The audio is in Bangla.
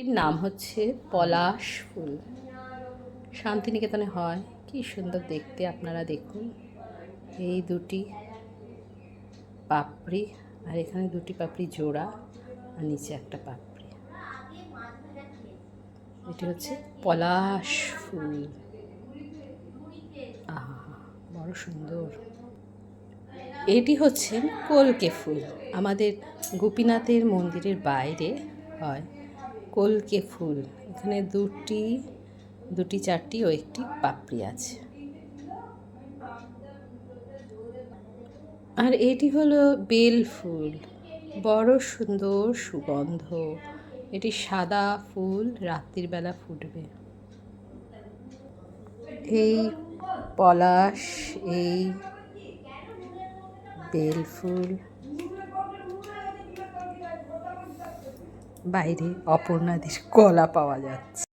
এর নাম হচ্ছে পলাশ ফুল। শান্তিনিকেতনে হয়। কি সুন্দর দেখতে আপনারা দেখুন। এই দুটি পাপড়ি আর এখানে দুটি পাপড়ি জোড়া আর নিচে একটা পাপড়ি। এটি হচ্ছে পলাশ ফুল। বড় সুন্দর। এটি হচ্ছে কলকে ফুল। আমাদের গোপীনাথের মন্দিরের বাইরে হয়। কলকে ফুল। এখানে দুটি দুটি, চারটি ও একটি পাপড়ি আছে। আর এটি হলো বেল ফুল। বড়, সুন্দর, সুগন্ধ। এটি সাদা ফুল রাত্রির বেলা ফুটবে। এই পলাশ, এই বেল ফুল। বাইরে অপর্ণাদির কলা পাওয়া যাচ্ছে।